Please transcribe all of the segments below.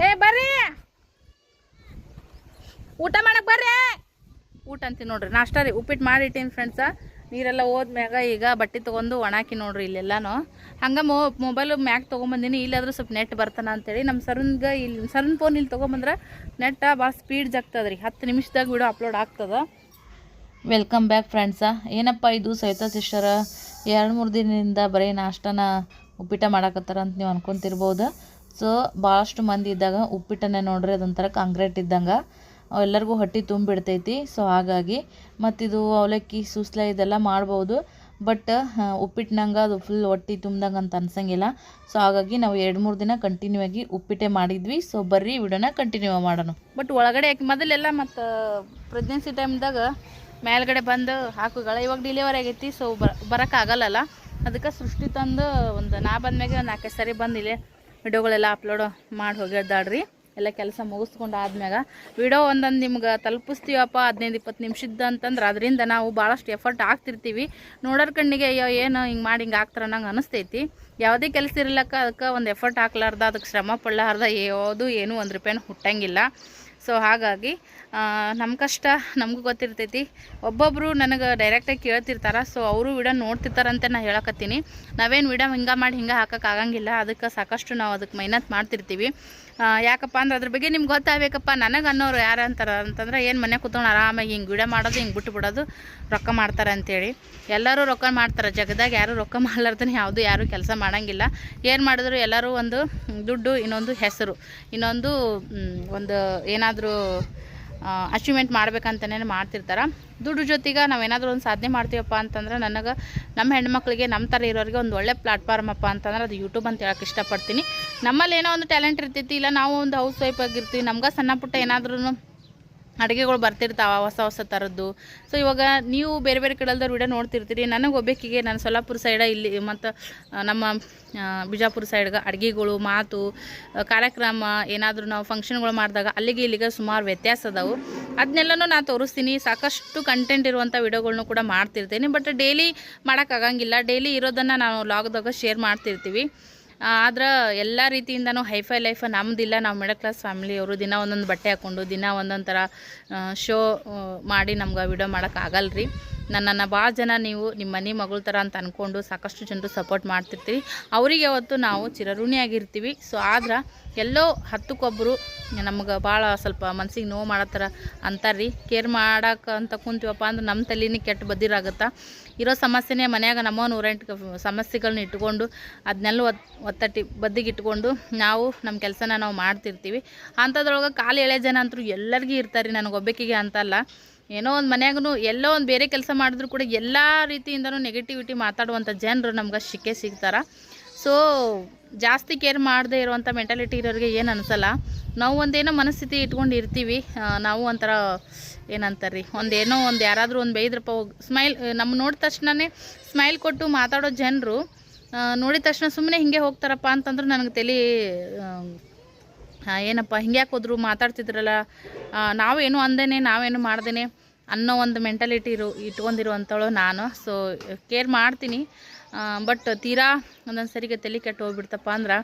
ಏ, ಬರ್ರಿ. ಊಟ ಮಾಡಕ್ ಬರ್ರಿ. ಊಟ ಅಂತೀನಿ ನೋಡ್ರಿ. ನಾಷ್ಟ ರೀ ಉಪ್ಪಿಟ್ಟು ಮಾಡಿಟ್ಟೀನಿ ಫ್ರೆಂಡ್ಸ ನೀರೆಲ್ಲ ಹೋದ್ಮ್ಯಾಗ ಈಗ ಬಟ್ಟೆ ತೊಗೊಂಡು ಒಣಾಕಿ ನೋಡ್ರಿ ಇಲ್ಲೆಲ್ಲಾನು. ಹಂಗೆ ಮೊ ಮೊಬೈಲ್ ಮ್ಯಾಗ ತೊಗೊಂಬಂದಿನಿ, ಇಲ್ಲಾದ್ರೂ ಸ್ವಲ್ಪ ನೆಟ್ ಬರ್ತಾನ ಅಂತೇಳಿ. ನಮ್ಮ ಸರ್ನ್ಗೆ ಇಲ್ಲಿ ಸರ್ನ್ ಫೋನ್ ಇಲ್ಲಿ ತೊಗೊಂಬಂದ್ರೆ ನೆಟ್ ಭಾಳ ಸ್ಪೀಡ್ ಜಾಗ್ತದೆ ರೀ ಹತ್ತು ನಿಮಿಷದಾಗ ವಿಡಿಯೋ ಅಪ್ಲೋಡ್ ಆಗ್ತದೆ. ವೆಲ್ಕಮ್ ಬ್ಯಾಕ್ ಫ್ರೆಂಡ್ಸ ಏನಪ್ಪ ಇದು ಸವಿತಾ ಸಿಸ್ಟರ್ ಎರಡು ಮೂರು ದಿನದಿಂದ ಬರೀ ನಾಷ್ಟನ ಉಪ್ಪಿಟ ಮಾಡಾಕತ್ತಾರ ಅಂತ ನೀವು ಅನ್ಕೊಂತಿರ್ಬೋದು. ಸೊ ಭಾಳಷ್ಟು ಮಂದಿ ಇದ್ದಾಗ ಉಪ್ಪಿಟ್ಟನ್ನೇ ನೋಡ್ರಿ, ಅದೊಂಥರ ಕಾಂಕ್ರೀಟ್ ಇದ್ದಂಗೆ. ಎಲ್ಲರಿಗೂ ಹೊಟ್ಟೆ ತುಂಬಿಡ್ತೈತಿ. ಸೊ ಹಾಗಾಗಿ ಮತ್ತಿದು ಅವಲಕ್ಕಿ, ಸೂಸ್ಲ ಇದೆಲ್ಲ ಮಾಡ್ಬೋದು. ಬಟ್ ಉಪ್ಪಿಟ್ಟಿನಂಗೆ ಅದು ಫುಲ್ ಹೊಟ್ಟೆ ತುಂಬ್ದಂಗೆ ಅಂತ ಅನ್ಸಂಗಿಲ್ಲ. ಸೊ ಹಾಗಾಗಿ ನಾವು ಎರಡು, ಮೂರು ದಿನ ಕಂಟಿನ್ಯೂ ಆಗಿ ಉಪ್ಪಿಟ್ಟೆ ಮಾಡಿದ್ವಿ. ಸೊ ಬರ್ರಿ ವಿಡಿಯೋನ ಕಂಟಿನ್ಯೂ ಮಾಡೋಣ. ಬಟ್ ಒಳಗಡೆ ಯಾಕೆ ಮೊದಲೆಲ್ಲ ಮತ್ತು ಪ್ರೆಗ್ನೆನ್ಸಿ ಟೈಮ್ದಾಗ ಮೇಲ್ಗಡೆ ಬಂದು ಹಾಕುಗಳ ಇವಾಗ ಡಿಲಿವರಿ ಆಗೈತಿ. ಸೊ ಬರೋಕ್ಕಾಗಲ್ಲಲ್ಲ ಅದಕ್ಕೆ ಸೃಷ್ಟಿ ತಂದು ಒಂದು ನಾ ಬಂದ ಮ್ಯಾಗೆ ನಾಲ್ಕೈದು ಸರಿ ಬಂದು ಇಲ್ಲೇ ವಿಡಿಯೋಗಳೆಲ್ಲ ಅಪ್ಲೋಡ್ ಮಾಡಿ ಹೋಗಿದ್ದಾಳ್ರಿ. ಎಲ್ಲ ಕೆಲಸ ಮುಗಿಸ್ಕೊಂಡು ಆದ್ಮ್ಯಾಗ ವಿಡಿಯೋ ಒಂದೊಂದು ನಿಮ್ಗೆ ತಲುಪಿಸ್ತೀವಪ್ಪ, ಹದಿನೈದು ಇಪ್ಪತ್ತು ನಿಮಿಷದ್ದು ಅಂತಂದ್ರೆ ಅದರಿಂದ ನಾವು ಭಾಳಷ್ಟು ಎಫರ್ಟ್ ಆಗ್ತಿರ್ತೀವಿ ನೋಡೋರ ಕಣ್ಣಿಗೆ ಅಯ್ಯೋ, ಏನು ಹಿಂಗೆ ಮಾಡಿ ಹಿಂಗೆ ಆಗ್ತಾರ ನಂಗೆ ಅನಿಸ್ತೈತಿ. ಯಾವುದೇ ಕೆಲಸ ಇರಲಕ್ಕ ಅದಕ್ಕೆ ಒಂದು ಎಫರ್ಟ್ ಹಾಕ್ಲಾರ್ದ ಅದಕ್ಕೆ ಶ್ರಮ ಪಡಲಾರ್ದ ಯಾವುದು ಏನೂ ಒಂದು ರೂಪಾಯಿನೂ ಹುಟ್ಟಂಗಿಲ್ಲ. ಸೊ ಹಾಗಾಗಿ ನಮ್ಮ ಕಷ್ಟ ನಮಗೂ ಗೊತ್ತಿರ್ತೈತಿ. ಒಬ್ಬೊಬ್ಬರು ನನಗೆ ಡೈರೆಕ್ಟಾಗಿ ಕೇಳ್ತಿರ್ತಾರೆ. ಸೊ ಅವರು ವಿಡಿಯೋ ನೋಡ್ತಿರ್ತಾರಂತೆ ನಾನು ಹೇಳಕತ್ತೀನಿ. ನಾವೇನು ವಿಡಿಯೋ ಹಿಂಗೆ ಮಾಡಿ ಹಿಂಗೆ ಹಾಕಕ್ಕೆ ಆಗಂಗಿಲ್ಲ. ಅದಕ್ಕೆ ಸಾಕಷ್ಟು ನಾವು ಅದಕ್ಕೆ ಮೆಹನತ್ ಮಾಡ್ತಿರ್ತೀವಿ. ಯಾಕಪ್ಪ ಅಂದ್ರೆ ಅದ್ರ ಬಗ್ಗೆ ನಿಮ್ಗೆ ಗೊತ್ತಾಗಬೇಕಪ್ಪ. ನನಗೆ ಅನ್ನೋರು ಯಾರು ಅಂತಾರೆ ಅಂತಂದ್ರೆ ಏನು ಮನೆ ಕೂತ್ಕೊಂಡು ಆರಾಮಾಗಿ ಹಿಂಗೆ ವಿಡಿಯೋ ಮಾಡೋದು, ಹಿಂಗೆ ಬಿಟ್ಟು ಬಿಡೋದು ರೊಕ್ಕ ಮಾಡ್ತಾರೆ ಅಂತೇಳಿ. ಎಲ್ಲರೂ ರೊಕ್ಕ ಮಾಡ್ತಾರೆ. ಜಗದಾಗ ಯಾರು ರೊಕ್ಕ ಮಾಡ್ಲಾರ್ದೇ ಯಾವುದು ಯಾರು ಕೆಲಸ ಮಾಡೋಂಗಿಲ್ಲ. ಏನು ಮಾಡಿದ್ರು ಎಲ್ಲರೂ ಒಂದು ದುಡ್ಡು, ಇನ್ನೊಂದು ಹೆಸರು, ಇನ್ನೊಂದು ಒಂದು ಏನಾದರೂ ಅಚೀವ್ಮೆಂಟ್ ಮಾಡ್ಬೇಕಂತಲೇ ಮಾಡ್ತಿರ್ತಾರೆ. ದುಡ್ಡು ಜೊತೆಗೆ ನಾವೇನಾದರೂ ಒಂದು ಸಾಧನೆ ಮಾಡ್ತೀವಪ್ಪ ಅಂತಂದ್ರೆ ನನಗೆ ನಮ್ಮ ಹೆಣ್ಮಕ್ಳಿಗೆ, ನಮ್ಮ ಥರ ಇರೋರಿಗೆ ಒಂದು ಒಳ್ಳೆ ಪ್ಲಾಟ್ಫಾರ್ಮ್ ಅಪ್ಪ ಅಂತಂದ್ರೆ ಅದು ಯೂಟ್ಯೂಬ್ ಅಂತ ಹೇಳಕ್ಕೆ ಇಷ್ಟಪಡ್ತೀನಿ. ನಮ್ಮಲ್ಲಿ ಏನೋ ಒಂದು ಟ್ಯಾಲೆಂಟ್ ಇರ್ತೈತಿ, ಇಲ್ಲ ನಾವು ಒಂದು ಹೌಸ್ ವೈಫ್ ಆಗಿರ್ತೀವಿ, ನಮ್ಗೆ ಸಣ್ಣ ಪುಟ್ಟ ಏನಾದ್ರೂ ಅಡುಗೆಗಳು ಬರ್ತಿರ್ತಾವೆ, ಹೊಸ ಹೊಸ ಥರದ್ದು ಸೊ ಇವಾಗ ನೀವು ಬೇರೆ ಬೇರೆ ಕಡೆಲ್ದವ್ರು ವಿಡಿಯೋ ನೋಡ್ತಿರ್ತೀರಿ. ನನಗೆ ಒಬ್ಬಾಕಿಗೆ ನಾನು ಸೊಲ್ಲಾಪುರ ಸೈಡ ಇಲ್ಲಿ ಮತ್ತು ನಮ್ಮ ಬಿಜಾಪುರ ಸೈಡ್ಗೆ ಅಡುಗೆಗಳು, ಮಾತು ಕಾರ್ಯಕ್ರಮ, ಏನಾದರೂ ನಾವು ಫಂಕ್ಷನ್ಗಳು ಮಾಡಿದಾಗ ಅಲ್ಲಿಗೆ ಇಲ್ಲಿಗೆ ಸುಮಾರು ವ್ಯತ್ಯಾಸ ಅದಾವು. ಅದನ್ನೆಲ್ಲನೂ ನಾನು ತೋರಿಸ್ತೀನಿ. ಸಾಕಷ್ಟು ಕಂಟೆಂಟ್ ಇರುವಂಥ ವಿಡಿಯೋಗಳ್ನು ಕೂಡ ಮಾಡ್ತಿರ್ತೀನಿ. ಬಟ್ ಡೈಲಿ ಮಾಡೋಕ್ಕಾಗಂಗಿಲ್ಲ ಡೈಲಿ ಇರೋದನ್ನು ನಾವು ಲಾಗ್ದಾಗ ಶೇರ್ ಮಾಡ್ತಿರ್ತೀವಿ. ಆದ್ರೆ ಎಲ್ಲ ರೀತಿಯಿಂದನೂ ಹೈಫೈ ಲೈಫ್ ನಮ್ಮದಿಲ್ಲ ನಾವು ಮಿಡಲ್ ಕ್ಲಾಸ್ ಫ್ಯಾಮಿಲಿಯವರು ದಿನ ಒಂದೊಂದು ಬಟ್ಟೆ ಹಾಕ್ಕೊಂಡು ದಿನ ಒಂದೊಂದು ಥರ ಶೋ ಮಾಡಿ ನಮ್ಗೆ ವಿಡಿಯೋ ಮಾಡೋಕ್ಕಾಗಲ್ಲ ರೀ ನನ್ನನ್ನು ಭಾಳ ಜನ ನೀವು ನಿಮ್ಮ ಮನೆ ಮಗಳ ಥರ ಅಂತ ಅಂದ್ಕೊಂಡು ಸಾಕಷ್ಟು ಜನರು ಸಪೋರ್ಟ್ ಮಾಡ್ತಿರ್ತೀರಿ. ಅವರಿಗೆ ಅವತ್ತು ನಾವು ಚಿರಋಣಿಯಾಗಿರ್ತೀವಿ ಸೊ ಆದ್ರೆ ಎಲ್ಲೋ ಹತ್ತಕ್ಕೊಬ್ಬರು ನಮ್ಗೆ ಭಾಳ ಸ್ವಲ್ಪ ಮನ್ಸಿಗೆ ನೋವು ಮಾಡೋ ಥರ ಅಂತಾರ್ರಿ. ಕೇರ್ ಮಾಡಕ್ಕೆ ಅಂತ ಕುಂತೀವಪ್ಪ ಅಂದ್ರೆ ನಮ್ಮ ತಲೆನೇ ಕೆಟ್ಟ ಬದಿರಾಗುತ್ತೆ. ಇರೋ ಸಮಸ್ಯೆನೇ ಮನ್ಯಾಗ ನಮ್ಮ ನೂರೆಂಟು ಸಮಸ್ಯೆಗಳನ್ನ ಇಟ್ಕೊಂಡು ಅದನ್ನೆಲ್ಲ ಒತ್, ಒತ್ತಟ್ಟಿ ಬದಿಗೆ ಇಟ್ಕೊಂಡು ನಾವು ನಮ್ಮ ಕೆಲಸನ ನಾವು ಮಾಡ್ತಿರ್ತೀವಿ. ಅಂಥದ್ರೊಳಗೆ ಕಾಲು ಎಳೆ ಜನ ಅಂತೂ ಎಲ್ಲರಿಗೂ ಇರ್ತಾರೆ ರೀ ನನಗೊಬ್ಬಕಿಗೆ ಅಂತಲ್ಲ. ಏನೋ ಒಂದು ಮನ್ಯಾಗೂ ಎಲ್ಲೋ ಒಂದು ಬೇರೆ ಕೆಲಸ ಮಾಡಿದ್ರು ಕೂಡ ಎಲ್ಲ ರೀತಿಯಿಂದನೂ ನೆಗೆಟಿವಿಟಿ ಮಾತಾಡುವಂಥ ಜನರು ನಮ್ಗೆ ಸಿಕ್ಕೇ ಸಿಗ್ತಾರೆ. ಸೊ ಜಾಸ್ತಿ ಕೇರ್ ಮಾಡದೇ ಇರುವಂಥ ಮೆಂಟಾಲಿಟಿ ಇರೋರಿಗೆ ಏನು ಅನಿಸಲ್ಲ. ನಾವು ಒಂದೇನೋ ಮನಸ್ಥಿತಿ ಇಟ್ಕೊಂಡು ಇರ್ತೀವಿ. ನಾವು ಒಂಥರ ಏನಂತಾರೆ ಒಂದೇನೋ ಒಂದು ಯಾರಾದರೂ ಒಂದು ಬೈದ್ರಪ್ಪ ಹೋಗಿ ಸ್ಮೈಲ್ ನಮ್ಮ ನೋಡಿದ ತಕ್ಷಣವೇ ಸ್ಮೈಲ್ ಕೊಟ್ಟು ಮಾತಾಡೋ ಜನರು ನೋಡಿದ ತಕ್ಷಣ ಸುಮ್ಮನೆ ಹಿಂಗೆ ಹೋಗ್ತಾರಪ್ಪ ಅಂತಂದ್ರೆ ನನಗೆ ತಲೆ ಏನಪ್ಪ ಹಿಂಗ್ಯಾಕೆ ಹೋದ್ರು ಮಾತಾಡ್ತಿದ್ರಲ್ಲ. ನಾವೇನು ಅಂದೇನೆ, ನಾವೇನು ಮಾಡ್ದೇನೆ. ಅನ್ನೋ ಒಂದು ಮೆಂಟಾಲಿಟಿ ಇರು ಇಟ್ಕೊಂಡಿರುವಂಥವಳು ನಾನು. ಸೊ ಕೇರ್ ಮಾಡ್ತೀನಿ. ಬಟ್ ತೀರಾ ಒಂದೊಂದು ಸರಿಗೆ ತಲೆ ಕೆಟ್ಟು ಹೋಗ್ಬಿಡ್ತಪ್ಪ ಅಂದ್ರೆ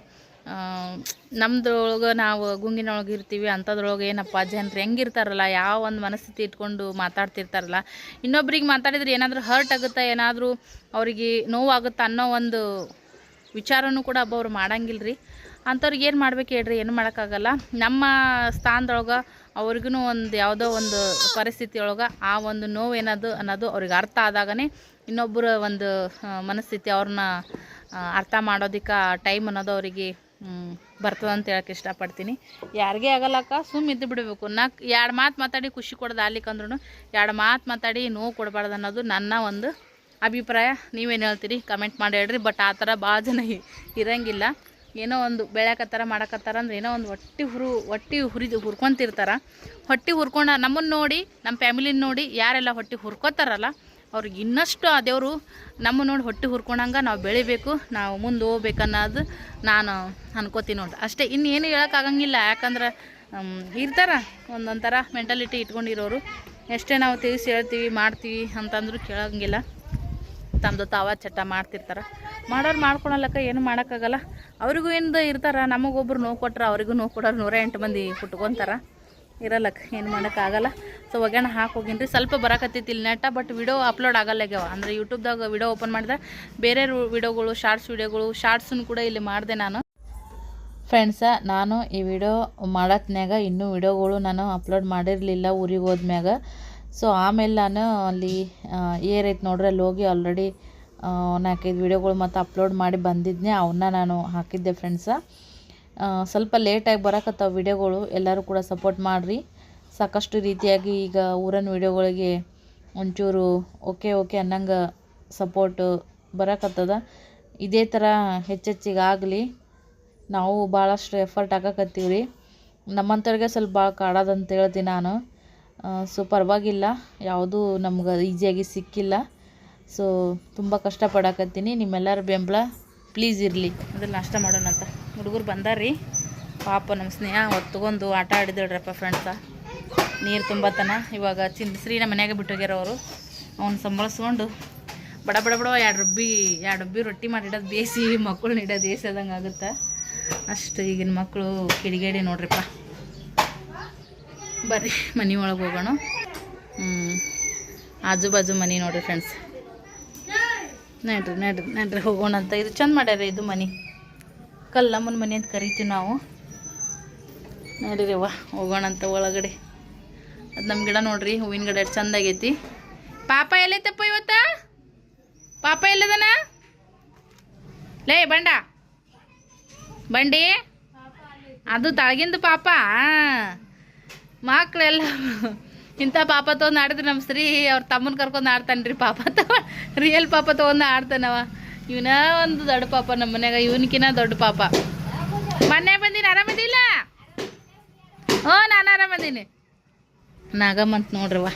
ನಮ್ಮದ್ರೊಳಗೆ ನಾವು ಗುಂಗಿನೊಳಗೆ ಇರ್ತೀವಿ ಅಂಥದ್ರೊಳಗೆ ಏನಪ್ಪ ಜನರು ಹೆಂಗಿರ್ತಾರಲ್ಲ, ಯಾವ ಒಂದು ಮನಸ್ಥಿತಿ ಇಟ್ಕೊಂಡು ಮಾತಾಡ್ತಿರ್ತಾರಲ್ಲ. ಇನ್ನೊಬ್ರಿಗೆ ಮಾತಾಡಿದ್ರೆ ಏನಾದರೂ ಹರ್ಟ್ ಆಗುತ್ತಾ, ಏನಾದರೂ ಅವರಿಗೆ ನೋವಾಗುತ್ತಾ ಅನ್ನೋ ಒಂದು ವಿಚಾರನೂ ಕೂಡ ಒಬ್ಬೊಬ್ರು ಮಾಡಂಗಿಲ್ಲ ರೀ ಅಂಥವ್ರಿಗೆ ಏನು ಮಾಡ್ಬೇಕು ಹೇಳ್ರಿ, ಏನು ಮಾಡೋಕ್ಕಾಗಲ್ಲ. ನಮ್ಮ ಸ್ಥಾನದೊಳಗೆ ಅವ್ರಿಗೂ ಒಂದು ಯಾವುದೋ ಒಂದು ಪರಿಸ್ಥಿತಿ ಒಳಗೆ ಆ ಒಂದು ನೋವು ಏನದು ಅನ್ನೋದು ಅವ್ರಿಗೆ ಅರ್ಥ ಆದಾಗನೇ ಇನ್ನೊಬ್ಬರ ಒಂದು ಮನಸ್ಥಿತಿ ಅವ್ರನ್ನ ಅರ್ಥ ಮಾಡೋದಕ್ಕೆ ಟೈಮ್ ಅನ್ನೋದು ಅವರಿಗೆ ಬರ್ತದೆ ಅಂತ ಹೇಳಕ್ಕೆ ಇಷ್ಟಪಡ್ತೀನಿ. ಯಾರಿಗೇ ಆಗಲ್ಲಕ್ಕ ಸುಮ್ಮ ಇದ್ದು ಬಿಡಬೇಕು. ನಾಲ್ಕು ಎರಡು ಮಾತು ಮಾತಾಡಿ ಖುಷಿ ಕೊಡೋದು ಆಗ್ಲಿಕ್ಕಂದ್ರೂ ಎರಡು ಮಾತು ಮಾತಾಡಿ ನೋವು ಕೊಡಬಾರ್ದು ಅನ್ನೋದು ನನ್ನ ಒಂದು ಅಭಿಪ್ರಾಯ. ನೀವೇನು ಹೇಳ್ತೀರಿ? ಕಮೆಂಟ್ ಮಾಡಿ ಹೇಳ್ರಿ. ಬಟ್ ಆ ಥರ ಭಾಳ ಜನ ಇರಂಗಿಲ್ಲ. ಏನೋ ಒಂದು ಬೆಳ್ಯಾಕತ್ತಾರ, ಮಾಡಕತ್ತಾರ ಅಂದ್ರೆ ಏನೋ ಒಂದು ಹೊಟ್ಟೆ ಹುರು, ಹೊಟ್ಟೆ ಹುರಿದು ಹುರ್ಕೊಂತಿರ್ತಾರ. ಹೊಟ್ಟಿ ಹುರ್ಕೊಂಡ ನಮ್ಮನ್ನು ನೋಡಿ ನಮ್ಮ ಫ್ಯಾಮಿಲಿನ ನೋಡಿ ಯಾರೆಲ್ಲ ಹೊಟ್ಟಿ ಹುರ್ಕೋತಾರಲ್ಲ, ಅವ್ರಿಗೆ ಇನ್ನಷ್ಟು ಆ ದೇವರು ನಮ್ಮ ನೋಡಿ ಹೊಟ್ಟೆ ಹುರ್ಕೊಂಡಂಗೆ ನಾವು ಬೆಳಿಬೇಕು, ನಾವು ಮುಂದೆ ಹೋಗ್ಬೇಕನ್ನೋದು ನಾನು ಅನ್ಕೋತೀನಿ ನೋಡಿ ಅಷ್ಟೇ ಇನ್ನೇನು ಹೇಳೋಕ್ಕಾಗಂಗಿಲ್ಲ ಯಾಕಂದ್ರೆ ಇರ್ತಾರ ಒಂದೊಂಥರ ಥರ ಮೆಂಟಾಲಿಟಿ ಇಟ್ಕೊಂಡಿರೋರು. ಎಷ್ಟೇ ನಾವು ತಿಳಿಸಿ ಹೇಳ್ತೀವಿ, ಮಾಡ್ತೀವಿ ಅಂತಂದ್ರೂ ಕೇಳೋಂಗಿಲ್ಲ. ತಮ್ಮದು ತಾವ ಚಟ ಮಾಡ್ತಿರ್ತಾರೆ. ಮಾಡೋರು ಮಾಡ್ಕೊಳಲ್ಲಕ್ಕ, ಏನು ಮಾಡೋಕ್ಕಾಗಲ್ಲ. ಅವ್ರಿಗೂ ಏನು ಇರ್ತಾರೆ, ನಮಗೊಬ್ರು ನೋವು ಕೊಟ್ರೆ ಅವ್ರಿಗೂ ನೋವು ಕೊಡೋರು ನೂರ ಎಂಟು ಮಂದಿ ಕುಟ್ಕೊಂತಾರ. ಇರಲ್ಲಕ್ಕ, ಏನು ಮಾಡೋಕ್ಕಾಗಲ್ಲ. ಸೊ, ಒಗ್ಯಾಣ ಹಾಕಿ ಹೋಗಿನ್ರಿ. ಸ್ವಲ್ಪ ಬರಕತ್ತೈತಿ ಇಲ್ಲಿ ನೆಟ್ಟ ಬಟ್ ವಿಡಿಯೋ ಅಪ್ಲೋಡ್ ಆಗಲ್ಲ ಆಗ್ಯಾವ. ಅಂದರೆ ಯೂಟ್ಯೂಬ್ದಾಗ ವಿಡಿಯೋ ಓಪನ್ ಮಾಡಿದ್ರೆ ಬೇರೆ ವಿಡಿಯೋಗಳು ಶಾರ್ಟ್ಸ್ ವಿಡಿಯೋಗಳು ಶಾರ್ಟ್ಸನ್ನು ಕೂಡ ಇಲ್ಲಿ ಮಾಡಿದೆ ನಾನು. ಫ್ರೆಂಡ್ಸ ನಾನು ಈ ವಿಡಿಯೋ ಮಾಡತ್ನ್ಯಾಗ ಇನ್ನೂ ವಿಡಿಯೋಗಳು ನಾನು ಅಪ್ಲೋಡ್ ಮಾಡಿರಲಿಲ್ಲ ಊರಿಗೆ ಹೋದ್ಮ್ಯಾಗ ಸೊ ಆಮೇಲೆ ನಾನು ಅಲ್ಲಿ ಏರೈತೆ ನೋಡ್ರಿ, ಅಲ್ಲಿ ಹೋಗಿ ಆಲ್ರೆಡಿ ನಾಲ್ಕೈದು ವಿಡಿಯೋಗಳು ಮತ್ತು ಅಪ್ಲೋಡ್ ಮಾಡಿ ಬಂದಿದ್ದೆ ಅವನ್ನ ನಾನು ಹಾಕಿದ್ದೆ ಫ್ರೆಂಡ್ಸ ಸ್ವಲ್ಪ ಲೇಟಾಗಿ ಬರೋಕತ್ತಾವ ವಿಡಿಯೋಗಳು ಎಲ್ಲರೂ ಕೂಡ ಸಪೋರ್ಟ್ ಮಾಡಿರಿ. ಸಾಕಷ್ಟು ರೀತಿಯಾಗಿ ಈಗ ಊರನ ವೀಡಿಯೋಗಳಿಗೆ ಒಂಚೂರು ಓಕೆ ಓಕೆ ಅನ್ನಂಗೆ ಸಪೋರ್ಟು ಬರಕತ್ತದ. ಇದೇ ಥರ ಹೆಚ್ಚೆಚ್ಚಿಗೆ ಆಗಲಿ. ನಾವು ಭಾಳಷ್ಟು ಎಫರ್ಟ್ ಹಾಕಕತ್ತೀವಿ ರೀ ನಮ್ಮಂಥವ್ರಿಗೆ ಸ್ವಲ್ಪ ಭಾಳ ಕಾಡೋದಂತ ಹೇಳ್ತೀನಿ ನಾನು. ಸೊ ಪರವಾಗಿಲ್ಲ. ಯಾವುದೂ ನಮ್ಗೆ ಈಸಿಯಾಗಿ ಸಿಕ್ಕಿಲ್ಲ. ಸೊ ತುಂಬ ಕಷ್ಟಪಡಕತ್ತೀನಿ. ನಿಮ್ಮೆಲ್ಲರ ಬೆಂಬಲ ಪ್ಲೀಸ್ ಇರಲಿ. ಅದ್ರಲ್ಲಿ ನಾಷ್ಟ ಮಾಡೋಣ ಅಂತ. ಹುಡುಗರು ಬಂದಾರ್ರಿ. ಪಾಪ ನಮ್ಮ ಸ್ನೇಹ ಹೊತ್ಕೊಂಡು ಆಟ ಆಡಿದಳ್ರಪ್ಪ ಫ್ರೆಂಡ್ಸ ನೀರು ತುಂಬತನ. ಇವಾಗ ನಮ್ಮ ಮನ್ಯಾಗ ಬಿಟ್ಟೋಗ್ಯಾರ ಅವರು. ಅವ್ನು ಸಂಬಳಿಸ್ಕೊಂಡು ಬಡ ಬಡ ಬಡ ಎರಡು ರುಬ್ಬಿ ಎರಡು ರುಬ್ಬಿ ರೊಟ್ಟಿ ಮಾಡಿಡೋದು ಬೇಯಿಸಿ ಮಕ್ಕಳು ಇಡೋದು ಬೇಯಿಸೋದಂಗೆ ಆಗುತ್ತೆ? ಅಷ್ಟು ಈಗಿನ ಮಕ್ಕಳು ಕಿಡಿಗೇಡಿ ನೋಡ್ರಿಪ್ಪ. ಬರ್ರಿ, ಮನೆ ಒಳಗೆ ಹೋಗೋಣ. ಹ್ಞೂ ಆಜು ಬಾಜು ಮನೆ ನೋಡ್ರಿ ಫ್ರೆಂಡ್ಸ್ ನಡ್ರಿ ನಡ್ರಿ ನಡ್ರಿ, ಹೋಗೋಣ ಅಂತ. ಇದು ಚಂದ ಮಾಡ್ಯಾರ ಇದು ಮನೆ. ಕಲ್ಲಮ್ಮನ ಮನೆ ಅಂತ ಕರಿತೀವಿ ನಾವು. ನೋಡಿರಿ ಹೋಗೋಣ ಅಂತ ಒಳಗಡೆ. ಅದು ನಮ್ಮ ಗಿಡ ನೋಡ್ರಿ, ಹೂವಿನ ಗಿಡ ಎಷ್ಟು ಚಂದ ಆಗೈತಿ. ಪಾಪ ಎಲ್ಲೈತಪ್ಪ ಇವತ್ತ? ಪಾಪ ಎಲ್ಲದನ? ಲೇ, ಬಂಡ. ಬಂಡಿ? ಅದು ತಳಗಿಂದು ಪಾಪ. ಮಕ್ಕಳೆಲ್ಲ ಇಂಥ ಪಾಪ ತೊಗೊಂಡು ಆಡಿದ್ರೆ ನಮ್ಮ ಸ್ತ್ರೀ ಅವ್ರ ತಮ್ಮನ ಕರ್ಕೊಂಡು ಆಡ್ತಾನೆ ರೀ ಪಾಪ ತಗೋ ರಿಯಲ್ ಪಾಪ ತೊಗೊಂಡು ಆಡ್ತಾನವ. ಇವನ ಒಂದು ದೊಡ್ಡ ಪಾಪ ನಮ್ಮ ಮನ್ಯಾಗ ಇವನ್ಕಿನ ದೊಡ್ಡ ಪಾಪ. ಮೊನ್ನೆ ಬಂದೀನಿ ಆರಾಮದಿಲ್ಲ ಹ್ಞೂ, ನಾನು ಆರಾಮದೀನಿ ನಾಗಮ್ಮಂತ ನೋಡ್ರವ್ವ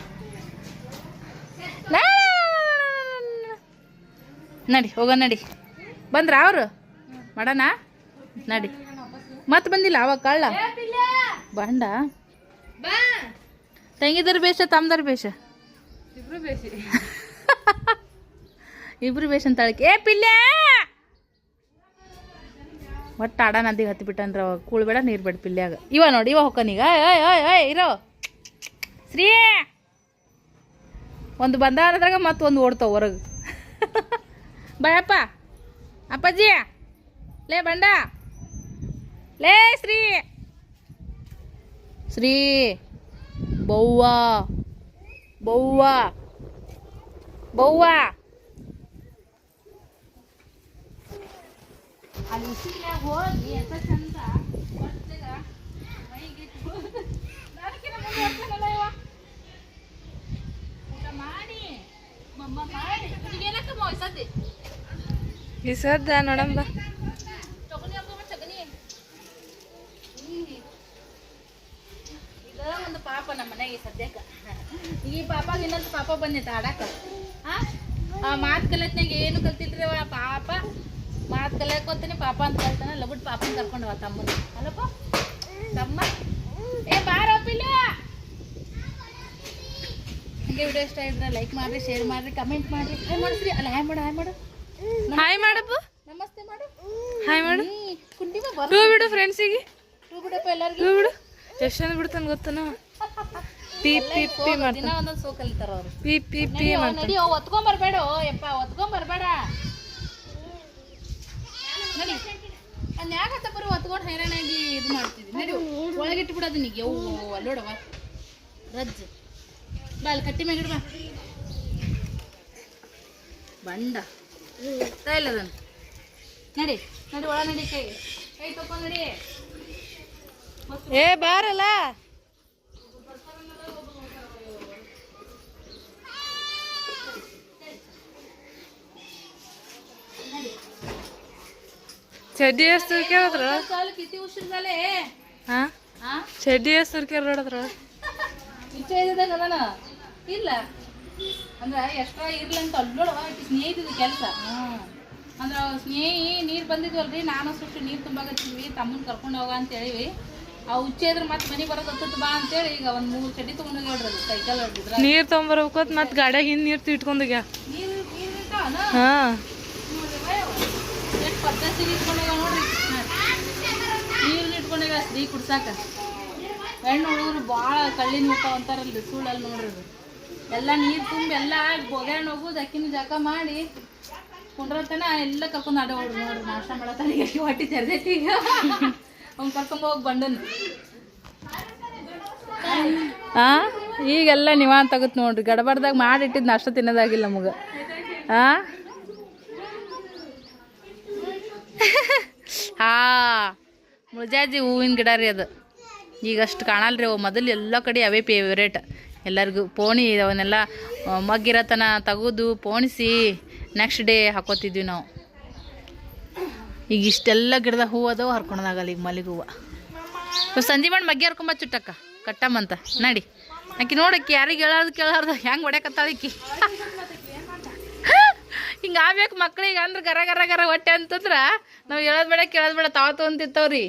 ಲಾ. ನಡಿ ಹೋಗೋಣ ನಡಿ. ಬಂದ್ರ ಅವರು? ಮಾಡೋಣ? ನಡಿ. ಮತ್ತೆ ಬಂದಿಲ್ಲ ಅವಾಗ ಕಳ್ಳ? ಬಂಡ ತಂಗಿದರ್ ಬೇಷ ತಮ್ದರ್ ಬೇಷ? ಇಬ್ರು ಬೇಷ. ಅಂತ ಹೇಳಕ್ಕೆ. ಏ ಪಿಲ್ಲೆ ಒಟ್ಟು ಆಡ ನದಿಗೆ ಹತ್ತಿ ಬಿಟ್ಟಂದ್ರ ಅವಾಗ. ಕೂಳ್ಬೇಡ ನೀರು ಬೇಡ ಪಿಲ್ಯಾಗ. ಇವ ನೋಡಿ ಇವ ಹೊಕ್ಕನೀಗ ಏಯ್ ಏಯ್ ಏಯ್ ಇರೋ. ಶ್ರೀ ಒಂದು ಬಂದಾರದ್ರಾಗ ಮತ್ತೊಂದು ಒಂದು ಓಡ್ತಾವ ಹೊರಗೆ. ಬಾಯಪ್ಪ ಅಪ್ಪಾಜಿ. ಲೇ ಬಂಡ. ಲೇ ಶ್ರೀ ಶ್ರೀ ಬೌವ ಬೌವ್ವ. ಬೌವ ಅಲ್ಲಿ ಹೋಗಿ ಎಂತ ಚಂದ ಹೊಟ್ಟೆಗ ಮೈಗೆ ಇಟ್ಕೊಂಡು ನನಗಿನ್ನ ಮುಂದೆ ಹೋಗ್ತಾನಲ್ಲ ಇವ. ಊಟ ಮಾಡಿ ಮಮ್ಮ ಮಾಡಿ ಏನಕ್ಕ ಮೋಯ್ಸದ್ದಿ ಈ ಸದ್ದ ನೋಡಂಬ ಚಗನಿ ಹಾಕೋಬ ಚಗನಿ ಇದ ಒಂದು ಪಾಪ ನಮ್ಮ ಮನೆಗೆ ಸದ್ಯಕ್ಕ. ಈ ಪಾಪ ಇನ್ನೊಂದು ಪಾಪ ಬಂದಿತ್ತು ಆಡಾಕ ಆ? ಆ ಮಾತು ಕಲತ್ನಾಗ ಏನು ಕಲ್ತಿದ್ರಿ ಅವ ಪಾಪ? ಮಾತು ಕಲಿಯಕೋತೀನಿ ಪಾಪ ಅಂತ ಹೇಳ್ತಾನೆ ಲಬುಟ್ ಪಾಪನ ಕರ್ಕೊಂಡವ ತಮ್ಮನ ಅಲ್ಲಪ್ಪ? ತಮ್ಮ? ಏ ಬಾರ ಪಿಲ್ಲ ಹಂಗೆ ವಿಡಿಯೋ ಇಷ್ಟ ಇದ್ರೆ ಲೈಕ್ ಮಾಡ್ರಿ ಶೇರ್ ಮಾಡ್ರಿ ಕಮೆಂಟ್ ಮಾಡ್ರಿ. ಹಾಯ್ ಮಾಡಿಸ್ರಿ. ಅಲ್ಲ ಹಾಯ್ ಮಾಡು ಹಾಯ್ ಮಾಡು. ಹಾಯ್ ಮಾಡಪ್ಪ. ನಮಸ್ತೆ ಮಾಡು. ಹಾಯ್ ಮಾಡು. ಕುಂಡಿ ಬರ್ ಬಿಡು ಫ್ರೆಂಡ್ಸಿಗೆ ಟೂ ಬಿಡಪ್ಪ ಎಲ್ಲರಿಗೂ. ಬಿಡು. ಎಷ್ಟು ಬಿಡ್ತಾನೆ ಗೊತ್ತನ? ಪಿ ಪಿ ಪಿ ದಿನ ಮಾಡ್ತಾನೆ. ಒಂದೊಂದು ಸೋ ಕಲಿತಾರ ಅವ್ರು. ಪಿ ಪಿ ಪಿ ನಡಿ ಮಾಡ್ತಾನೆ ಒತ್ಕೊಂಡ್ ಬರ್ಬೇಡ ಯಪ್ಪ ಒತ್ಕೊಂಡ್ ಬರ್ಬೇಡ. ನಡಿ. ಅದ್ ಯಾಕತ್ತ ಬರೀ ಒತ್ಕೊಂಡು ಹೈರಾಣಾಗಿ ಇದು ಮಾಡ್ತಿದ್ವಿ ನಡಿ ಒಳಗಿಟ್ಟು ಬಿಡೋದು ನೀಗ ಯವ್ ಅಲ್ಲೋಡವ ರಜ್ಜ್ ಬಾ ಅಲ್ಲಿ ಕಟ್ಟಿ ಮ್ಯಾಗಿಡ್ ಬಾ. ಬಂಡ ಇಲ್ಲ ಅದನ್ನು. ನಡಿ ನಡಿ ಒಳ ನಡಿ ಕೈ ಕೈ ತಪ್ಪ ನಡಿ. ಏ ಬಾರಲ್ಲ. ಚಡ್ಡಿ ಎಷ್ಟು ಕೇಳಿದ್ರ ಚಡ್ಡಿ ಎಷ್ಟು ಇಚ್ಛೆ ಇಲ್ಲ. ಅಂದ್ರ ಎಷ್ಟೋ ಇರ್ಲಿ ಅಂತ ಅಲ್ಲೋಡವ ಆಕಿ ಸ್ನೇಹಿತದ ಕೆಲಸ. ಅಂದ್ರ ಅವ್ ಸ್ನೇಹಿ ನೀರು ಬಂದಿದ್ವಲ್ರಿ ನಾನು ಸುಟ್ಟು ನೀರು ತುಂಬಾಕತ್ತೀವಿ ತಮ್ಮನ್ ಕರ್ಕೊಂಡು ಹೋಗ ಅಂತ ಹೇಳಿವಿ. ಆ ಉಚ್ಚೆ ಇದ್ರೆ ಮತ್ತೆ ಮನೆಗೆ ಬರೋದು ಹತ್ತತ್ತು ಬಾ ಅಂತೇಳಿ ಈಗ ಒಂದು ಮೂರು ಚಡ್ಡಿ ತಗೊಂಡೋಗಿ ಅದು ಸೈಕಲ್ ಹೊಡ್ದಿದ್ರ. ನೀರ್ ತೊಗೊಂಬರ್ಬೇಕು ಮತ್ತೆ ಗಾಡ್ಯಾಗ ಹಿಂದ್ ನೀರ್ ತಿಟ್ಕೊಂಡ್ ನೀರು ನೀರು ಹಾಂ. ಎಷ್ಟು ಪದ್ಧತಿಗೆ ಇಟ್ಕೊಂಡೋಗ ನೋಡ್ರಿ ನೀರು ಇಟ್ಕೊಂಡೋಗ ಸ್ತ್ರೀ ಕುಡ್ಸಾಕ. ಹೆಣ್ಣು ಹುಡುಗರು ಭಾಳ ಕಳ್ಳಿನ ಊಟ ಅಂತಾರಲ್ರಿ ಸುಳ್ಳಲ್ಲಿ ನೋಡ್ರಿ ಎಲ್ಲ ನೀರು ತುಂಬಿ ಎಲ್ಲ ಬೊಗ್ಯಾಣ ಹೋಗುದು ಅಕ್ಕಿನ ಜಕ ಮಾಡಿ ಕುಂಡ್ರತನ ಎಲ್ಲ ಕರ್ಕೊಂಡು ಹೊಡ್ರಿ ನೋಡ್ರಿ ನಾಶ ಮಾಡತ್ತಾನ ಹೊಟ್ಟಿ ತೆರೆದೈತಿ ಈಗ. ಅವ್ನು ಈಗೆಲ್ಲ ನಿವಾಂತ ಆಗುತ್ತೆ ನೋಡ್ರಿ. ಗಡಬಡ್ದಾಗ ಮಾಡಿಟ್ಟಿದ್ ನಾಷ್ಟ ತಿನ್ನೋದಾಗಿಲ್ಲ ನಮಗೆ. ಆ? ಹಾ. ಮುಳಜಾಜಿ ಹೂವಿನ ಗಿಡ ರೀ ಅದು. ಈಗ ಅಷ್ಟು ಕಾಣಲ್ರಿ ಅವು. ಮೊದಲು ಎಲ್ಲ ಕಡೆ ಅವೇ ಫೇವ್ರೇಟ್ ಎಲ್ಲರಿಗೂ ಪೋಣಿ ಅವನ್ನೆಲ್ಲ, ಮಗ್ಗಿರತನ ತೆಗೆದು ಪೋಣಿಸಿ ನೆಕ್ಸ್ಟ್ ಡೇ ಹಾಕೋತಿದ್ವಿ ನಾವು. ಈಗ ಇಷ್ಟೆಲ್ಲ ಗಿಡದ ಹೂವು ಅದಾವ ಹರ್ಕೊಂಡಾಗಲ್ಲ ಈಗ ಮಲ್ಲಿಗೆ ಹೂವು. ಇವ್ ಸಂಜೆ ಮಾಡಿ ಮಗ್ಗಿ ಹರ್ಕೊಂಬ ಚುಟ್ಟಕ್ಕ ಕಟ್ಟಮ್ಮಂತ ನಡಿ. ಆಕಿ ನೋಡಕ್ಕೆ ಯಾರಿಗೆ ಹೇಳಾರ್ದು ಕೇಳಾರ್ದು, ಹೆಂಗೆ ಹೊಡ್ಯಾಕತ್ತಾಳಿಕ್ಕಿ ಹಿಂಗೆ ಆಗ್ಬೇಕು ಮಕ್ಳಿಗೆ ಅಂದ್ರೆ ಗರ ಗರ ಗರ ಹೊಟ್ಟೆ ಅಂತಂದ್ರೆ ನಾವು ಹೇಳೋದು ಬೇಡ, ಕೇಳೋದು ಬೇಡ, ತಾವ ತೊಗೊಂತಿತ್ತವ್ರಿ.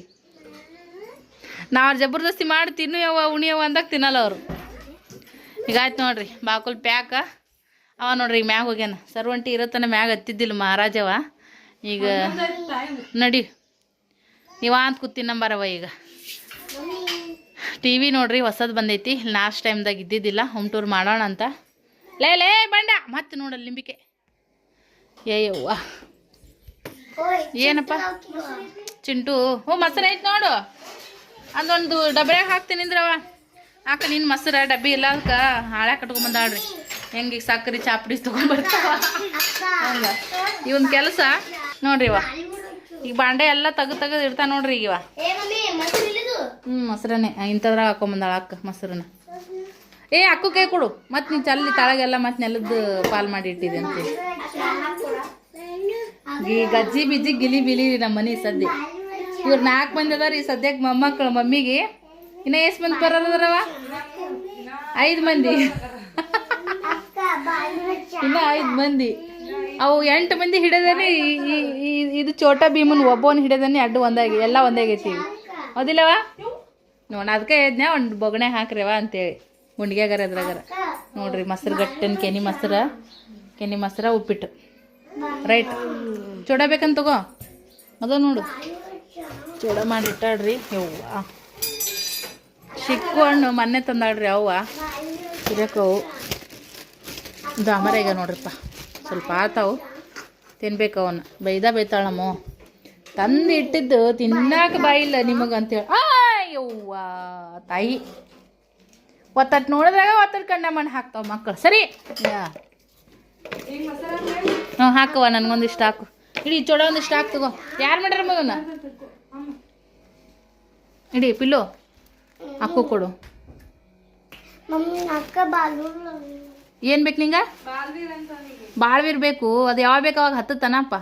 ನಾವು ಜಬರ್ದಸ್ತಿ ಮಾಡಿ ತಿನ್ನುವ ಉಣಿಯವ ಅಂದಾಗ ತಿನ್ನಲ್ಲ ಅವರು. ಈಗ ಆಯ್ತು ನೋಡ್ರಿ, ಬಾಕುಲ್ ಪ್ಯಾಕ. ಅವ ನೋಡ್ರಿ ಈಗ ಮ್ಯಾಗ ಹೋಗ್ಯಾನ. ಸರ್ವಂಟಿ ಇರೋತನ ಮ್ಯಾಗ ಹತ್ತಿದ್ದಿಲ್ಲ ಮಹಾರಾಜವ. ಈಗ ನಡಿ. ನೀವ ಅಂತ ಕೂತೀನಿ ನಂಬರವ ಈಗ. ಟಿ ವಿ ನೋಡ್ರಿ, ಹೊಸದು ಬಂದೈತಿ. ಲಾಸ್ಟ್ ಟೈಮ್ದಾಗ ಇದ್ದಿದ್ದಿಲ್ಲ ಹೋಮ್ ಟೂರ್ ಮಾಡೋಣ ಅಂತ. ಲೇ ಲೇ, ಬಂಡ. ಮತ್ತೆ ನೋಡಲ್ಲ ನಿಂಬಿಕೆ ಏಯವ್ವ ಏನಪ್ಪ? ಚಿಂಟು. ಹ್ಞೂ ಮೊಸರು ಐತೆ ನೋಡು. ಅದೊಂದು ಡಬ್ರ್ಯಾಗ ಹಾಕ್ತೀನಿ ಅಂದ್ರವ ಆಕ ನಿನ್ನ ಮೊಸರು, ಡಬ್ಬಿ ಇಲ್ಲ ಅದಕ್ಕೆ ಹಾಳೆ ಕಟ್ಕೊಂಬಂದಾಳ್ರಿ ಹೆಂಗೆ ಈಗ ಸಕ್ಕರೆ ಚಾಪುಡಿ ತೊಗೊಂಡ್ಬರ್ತಾವ ಇವೊಂದು ಇವನ್ ಕೆಲಸ ನೋಡ್ರಿ ಇವ. ಈಗ ಬಾಂಡೆ ಎಲ್ಲ ತೆಗ್ದು ತೆಗೆದು ಇಡ್ತಾ ನೋಡ್ರಿ ಈಗ ಹ್ಞೂ ಮೊಸರನ್ನೇ ಇಂಥದ್ರಾಗ ಹಾಕೊಂಬಂದಾಳ ಅಕ್ಕ ಮೊಸರನ್ನ. ಏ ಅಕ್ಕ ಕೈ ಕೊಡು. ಮತ್ತೆ ನೀನು ಚಲ್ಲಿ ತಳಗೆಲ್ಲ ಮತ್ತೆ ನೆಲದ್ದು ಪಾಲ್ ಮಾಡಿ ಇಟ್ಟಿದೆ ಅಂತ ಈ ಗಜ್ಜಿ ಬಿಜ್ಜಿ ಗಿಲಿ ಬಿಲಿ ನಮ್ಮ ಮನೆ ಸದ್ಯ. ಇವ್ರು ನಾಲ್ಕು ಮಂದಿ ಅದಾರ ಈ ಸದ್ಯಕ್ಕೆ ಮೊಮ್ಮಕ್ಕಳು ಮಮ್ಮಿಗೆ. ಇನ್ನ ಎಷ್ಟು ಮಂದಿ ಬರೋದರವ ಐದು ಮಂದಿ. ಇನ್ನ ಐದು ಮಂದಿ. ಅವು ಎಂಟು ಮಂದಿ ಹಿಡಿದಾನೆ ಇದು ಚೋಟ ಭೀಮನ್ ಒಬ್ಬವನ್ ಹಿಡಿದಾನೆ ಅಡ್ಡು ಒಂದಾಗಿ ಎಲ್ಲ ಒಂದಾಗೈತಿ. ಹೌದಿಲ್ಲವ? ನೋಡ, ಅದಕ್ಕೆ ಇದ್ನ ಒಂದು ಬೊಗಣೆ ಹಾಕ್ರಿವ ಅಂತೇಳಿ. ಗುಂಡಿಗ್ಯಾಗರ ಅದ್ರಾಗರ. ನೋಡ್ರಿ, ಮೊಸರು ಗಟ್ಟನ್ ಕೆನಿ ಮೊಸರ. ಕೆನಿ ಮೊಸರ, ಉಪ್ಪಿಟ್ಟು. ರೈಟ್. ಚೂಡ ಬೇಕಂತ ತಗೋ. ಅದು ನೋಡು. ಚೂಡ ಮಾಡಿಟ್ಟಾಡ್ರಿ ಯವ್ವ. ಚಿಕ್ಕು ಹಣ್ಣು ಮೊನ್ನೆ ತಂದಾಡ್ರಿ ಅವ್ವ. ಹಿರಕವು ದಾಮರ ಈಗ ನೋಡ್ರಿಪ್ಪ. ಸ್ವಲ್ಪ ಆತಾವು. ತಿನ್ಬೇಕು ಅವನ್ನ ಬೈದ ಬೈತಾಳಮ್ಮ. ತಂದು ಇಟ್ಟಿದ್ದು ತಿನ್ನಾಕ ಬಾಯಿಲ್ಲ ನಿಮಗೆ ಅಂತೇಳಿ ಅಯ್ಯವ್ವ ಯವ್ವ ತಾಯಿ. ಒತ್ತಟ್ಟು ನೋಡಿದಾಗ ಒತ್ತಟ್ಟು ಕಣ್ಣ ಮಣ್ಣು ಹಾಕ್ತಾವ ಮಕ್ಕಳು ಸರಿ. ಹ್ಞೂ ಹಾಕುವ ನನಗೊಂದಿಷ್ಟು ಹಾಕು. ಇಡಿ ಚೊಡ ಒಂದಿಷ್ಟು ಹಾಕ್ ತಗೋ ಯಾರು ಮಾಡ್ಯಾರ ಮಗನ? ಇಡಿ, ಪಿಲ್ಲು. ಹಾಕು ಕೊಡು. ಏನು ಬೇಕು ನಿಂಗ? ಬಾಳ್ವೀರ್ ಬೇಕು. ಅದು ಯಾವ ಬೇಕು ಅವಾಗ ಹತ್ತತನಪ್ಪ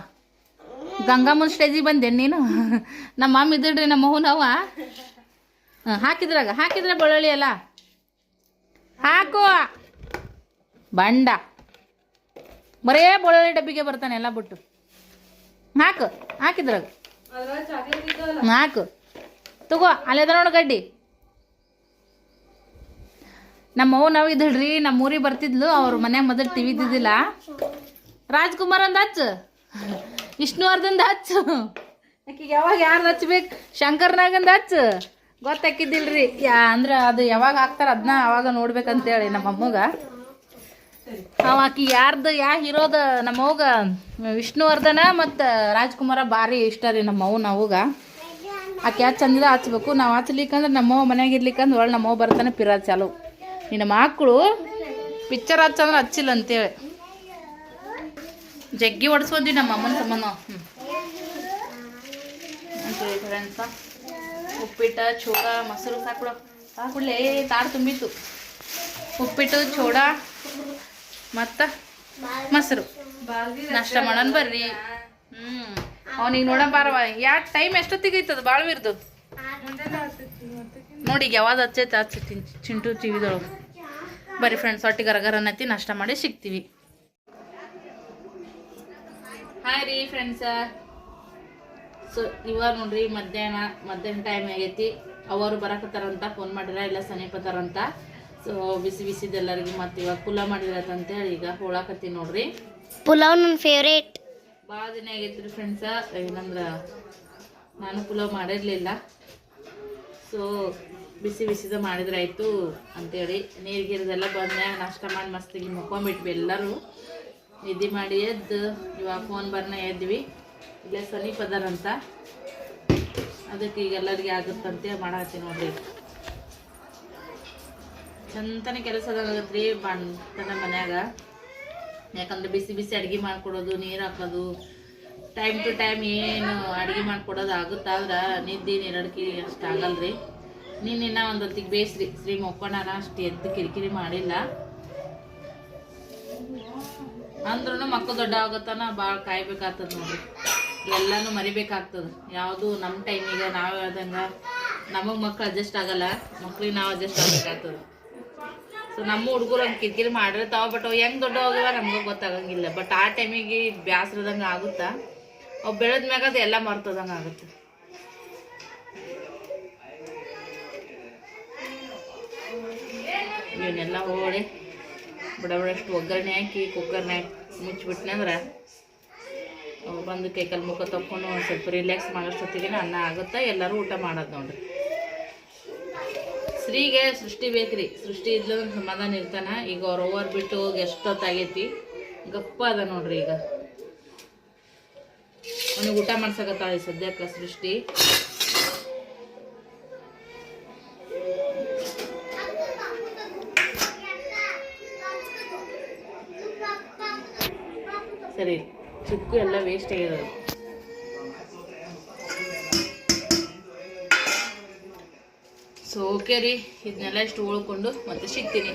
ಗಂಗಾಮನ್ ಸ್ಟೇಜಿಗೆ ಬಂದೆ ನೀನು? ನಮ್ಮ ಮಮ್ಮಿ ಇದ್ರಿ ನಮ್ಮ ಅವ್ವ ಹಾಂ ಹಾಕಿದ್ರಾಗ ಹಾಕಿದ್ರೆ ಬೆಳ್ಳುಳ್ಳಿ ಅಲ್ಲ? ಹಾಕು. ಬಂಡ. ಬರೇ ಬೆಳ್ಳುಳ್ಳಿ ಡಬ್ಬಿಗೆ ಬರ್ತಾನೆ ಎಲ್ಲ ಬಿಟ್ಟು. ಹಾಕು ಹಾಕಿದ್ರಾಗ. ಹಾಕು. ತಗೋ ಅಲ್ಲೇದ ನೋಡು ಗಡ್ಡಿ. ನಮ್ಮ ಅವ್ವ ನಾವು ಇದ್ರಿ ನಮ್ಮ ಊರಿಗೆ ಬರ್ತಿದ್ಲು, ಅವ್ರ ಮನ್ಯಾಗ ಮೊದಲು ಟಿವಿ ಇದ್ದಿದ್ದಿಲ್ಲ. ರಾಜ್ಕುಮಾರ್ ಅಂದ ಹಚ್ಚ. ವಿಷ್ಣುವರ್ಧನ್ದ ಹಚ್ಚು. ಆಕಿಗೆ ಯಾವಾಗ ಯಾರು ಹಚ್ಬೇಕು? ಶಂಕರ್ನಾಗಂದ ಹಚ್ಚು. ಗೊತ್ತಾಕಿದ್ದಿಲ್ರಿ. ಯಾ, ಅಂದ್ರೆ ಅದು ಯಾವಾಗ ಹಾಕ್ತಾರ ಅದನ್ನ ಅವಾಗ ನೋಡ್ಬೇಕಂತೇಳಿ ನಮ್ಮ ಅಮ್ಮಗ. ಅವ ಆಕಿ ಯಾರ್ದು, ಯಾ ಹೀರೋದ ನಮ್ಮ ಅವ್ಗ ವಿಷ್ಣುವರ್ಧನ ಮತ್ತು ರಾಜ್ಕುಮಾರ ಭಾರಿ ಇಷ್ಟ ರೀ ನಮ್ಮ ಅವ್ವ ನಾವುಗ. ಆಕೆ ಯಾಕೆ ಚಂದ ಹಚ್ಬೇಕು. ನಾವು ಹಚ್ಲಿಕ್ಕಂದ್ರೆ ನಮ್ಮವ್ವ ಮನ್ಯಾಗ ಇರ್ಲಿಕ್ಕಂದ್ರೆ ಒಳ್ಳೆ ನಮ್ಮವ್ವ ಬರ್ತಾನೆ ಪಿರಾ ಚಾಲು. ನಿನ್ನ ಮಕ್ಕಳು ಪಿಕ್ಚರ್ ಹಚ್ಚಂದ್ರೆ ಹಚ್ಚಿಲ್ಲ ಅಂತೇಳಿ ಜಗ್ಗಿ ಹೊಡ್ಸ್ಕೊಂಡ್ವಿ ನಮ್ಮ ಅಮ್ಮನ ಸಂಬಂಧ. ಫ್ರೆಂಡ್ಸ ಉಪ್ಪಿಟ್ಟ ಚೂಡ ಮೊಸರು ಸಾಕ್ಬಿಡ. ಸಾಕ್ಬಿಡ್ಲೇ, ತಾಡು ತುಂಬಿತ್ತು. ಉಪ್ಪಿಟ್ಟು ಚೋಡ ಮತ್ತು ಮೊಸರು. ನಾಷ್ಟ ಮಾಡೋಣ ಬರ್ರಿ. ಹ್ಞೂ ಅವನಿಗೆ ನೋಡ ಬಾರವ ಯಾ ಟೈಮ್ ಎಷ್ಟೊತ್ತಿಗೆ ಐತದ ಬಾಳ್ವಿರ್ದು? ನೋಡಿ ಯಾವ್ದು ಹಚ್ಚೈತೆ, ಹಚ್ಚಿ ಚಿಂಟು ಟಿವಿದೊಳಗೆ. ಬರ್ರಿ ಫ್ರೆಂಡ್ಸ್ ಒಟ್ಟಿಗೆ ಗರಗರನತ್ತಿ ನಾಷ್ಟ ಮಾಡಿ ಸಿಗ್ತೀವಿ. ಹಾಯ್ ರೀ ಫ್ರೆಂಡ್ಸ ಸೊ ಇವಾಗ ನೋಡ್ರಿ ಮಧ್ಯಾಹ್ನ ಮಧ್ಯಾಹ್ನ ಟೈಮ್ ಆಗೈತಿ. ಅವರು ಬರಕತ್ತಾರಂತ ಫೋನ್ ಮಾಡಿರ ಇಲ್ಲ ಸಮೀಪತ್ತಾರಂತ ಸೊ ಬಿಸಿ ಬಿಸಿದ ಎಲ್ಲರಿಗೂ ಮತ್ತೆ ಇವಾಗ ಪುಲಾವ್ ಮಾಡಿರತ್ತಂತ ಹೇಳಿ ಈಗ ಹೋಳಾಕತ್ತಿ ನೋಡ್ರಿ. ಪುಲಾವ್ ನನ್ನ ಫೇವ್ರೇಟ್ ಭಾಳ ದಿನ ಆಗೈತ್ರಿ ಫ್ರೆಂಡ್ಸ ಏನಂದ್ರೆ ನಾನು ಪುಲಾವ್ ಮಾಡಿರಲಿಲ್ಲ. ಸೊ ಬಿಸಿ ಬಿಸಿದ ಮಾಡಿದ್ರೆ ಆಯಿತು ಅಂತೇಳಿ. ನೀರು ಗೀರದೆಲ್ಲ ಬಂದ್ಮ್ಯಾಗ ನಾಷ್ಟ ಮಾಡಿ ಮಸ್ತ್ ಇಲ್ಲಿ ಮುಕ್ಕೊಂಬಿಟ್ವಿ ಎಲ್ಲರೂ. ನಿದ್ದೆ ಮಾಡಿ ಎದ್ದು ಇವಾಗ ಫೋನ್ ಬರ್ನ ಎದ್ವಿ. ಇಲ್ಲೇ ಸಮೀಪ ಅದಾರಂತ ಅದಕ್ಕೆ ಈಗ ಎಲ್ಲರಿಗೆ ಆಗುತ್ತಂತೆ ಮಾಡತ್ತೀನಿ ನೋಡ್ರಿ. ಚಂತನ ಕೆಲಸ ರೀ ಬಂತನ ಮನ್ಯಾಗ. ಯಾಕಂದ್ರೆ ಬಿಸಿ ಬಿಸಿ ಅಡುಗೆ ಮಾಡ್ಕೊಡೋದು, ನೀರು ಹಾಕೋದು ಟೈಮ್ ಟು ಟೈಮ್ ಏನು ಅಡುಗೆ ಮಾಡ್ಕೊಡೋದು ಆಗುತ್ತಾದ್ರೆ ನಿದ್ದೆ ನೀರಡ್ಕಿ ಅಷ್ಟು ಆಗಲ್ಲ ನೀನು ಇನ್ನೂ ಒಂದು ಹೊತ್ತಿಗೆ ಬೇಸ್ರಿ. ಶ್ರೀ ಮೊಕ್ಕೊಂಡಾರ ಅಷ್ಟು ಎದ್ದು ಕಿರಿಕಿರಿ ಮಾಡಿಲ್ಲ. ಅಂದ್ರೂ ಮಕ್ಕಳು ದೊಡ್ಡ ಆಗತ್ತಾನ ಭಾಳ ಕಾಯ್ಬೇಕಾಗ್ತದ ನೋಡ್ರಿ. ಎಲ್ಲಾನು ಮರಿಬೇಕಾಗ್ತದ. ಯಾವುದು ನಮ್ಮ ಟೈಮಿಗೆ ನಾವು ಹೇಳ್ದಂಗೆ ನಮಗೆ ಮಕ್ಳು ಅಡ್ಜಸ್ಟ್ ಆಗಲ್ಲ. ಮಕ್ಳಿಗೆ ನಾವು ಅಡ್ಜಸ್ಟ್ ಆಗ್ಬೇಕಾಗ್ತದೆ. ಸೊ ನಮ್ಮ ಹುಡುಗರು ಹಂಗೆ ಕಿರಿಕಿರಿ ಮಾಡಿರ್ತಾವ, ಬಟ್ ಅವು ಹೆಂಗೆ ದೊಡ್ಡ ಹೋಗಿವ ನಮ್ಗೆ ಗೊತ್ತಾಗಂಗಿಲ್ಲ. ಬಟ್ ಆ ಟೈಮಿಗೆ ಬ್ಯಾಸ್ರದಂಗೆ ಆಗುತ್ತಾ, ಅವು ಬೆಳೆದ ಮ್ಯಾಗ ಅದು ಎಲ್ಲ ಮರ್ತದಂಗೆ ಆಗುತ್ತೆ. ಇವನ್ನೆಲ್ಲ ಹೋಳಿ ಬಡ ಒಗ್ಗರಣೆ ಹಾಕಿ ಕುಕ್ಕರ್ನಾಗ ಮುಚ್ಚಿಬಿಟ್ನಂದ್ರೆ ಅವು ಬಂದು ಕೈಕಲ್ ಮುಖ ತಕ್ಕೊಂಡು ಒಂದು ಸ್ವಲ್ಪ ರಿಲ್ಯಾಕ್ಸ್ ಮಾಡೋಷ್ಟೊತ್ತಿಗೆ ಅನ್ನ ಆಗುತ್ತೆ? ಎಲ್ಲರೂ ಊಟ ಮಾಡೋದು ನೋಡ್ರಿ. ಸ್ತ್ರೀಗೆ ಸೃಷ್ಟಿ ಬೇಕ್ರಿ. ಸೃಷ್ಟಿ ಇದ್ಲು ಸಮಾಧಾನ ಇರ್ತಾನ. ಈಗ ಅವ್ರ ಓವರ್ ಬಿಟ್ಟು ಹೋಗಿ ಎಷ್ಟೊತ್ತಾಗೈತಿ? ಗಪ್ಪ ಅದ ನೋಡ್ರಿ ಈಗ. ಅವನಿಗೆ ಊಟ ಮಾಡ್ಸಕತ್ತಾಳೆ ಸದ್ಯಕ್ಕೆ ಸೃಷ್ಟಿ. ಚಿಕ್ಕು ಎಲ್ಲ ವೇಸ್ಟ್ ಆಗಿರೋದು. ಸೊ ಓಕೆ ರೀ. ಇದನ್ನೆಲ್ಲ ಇಷ್ಟು ಉಳ್ಕೊಂಡು ಮತ್ತೆ ಸಿಗ್ತೀನಿ.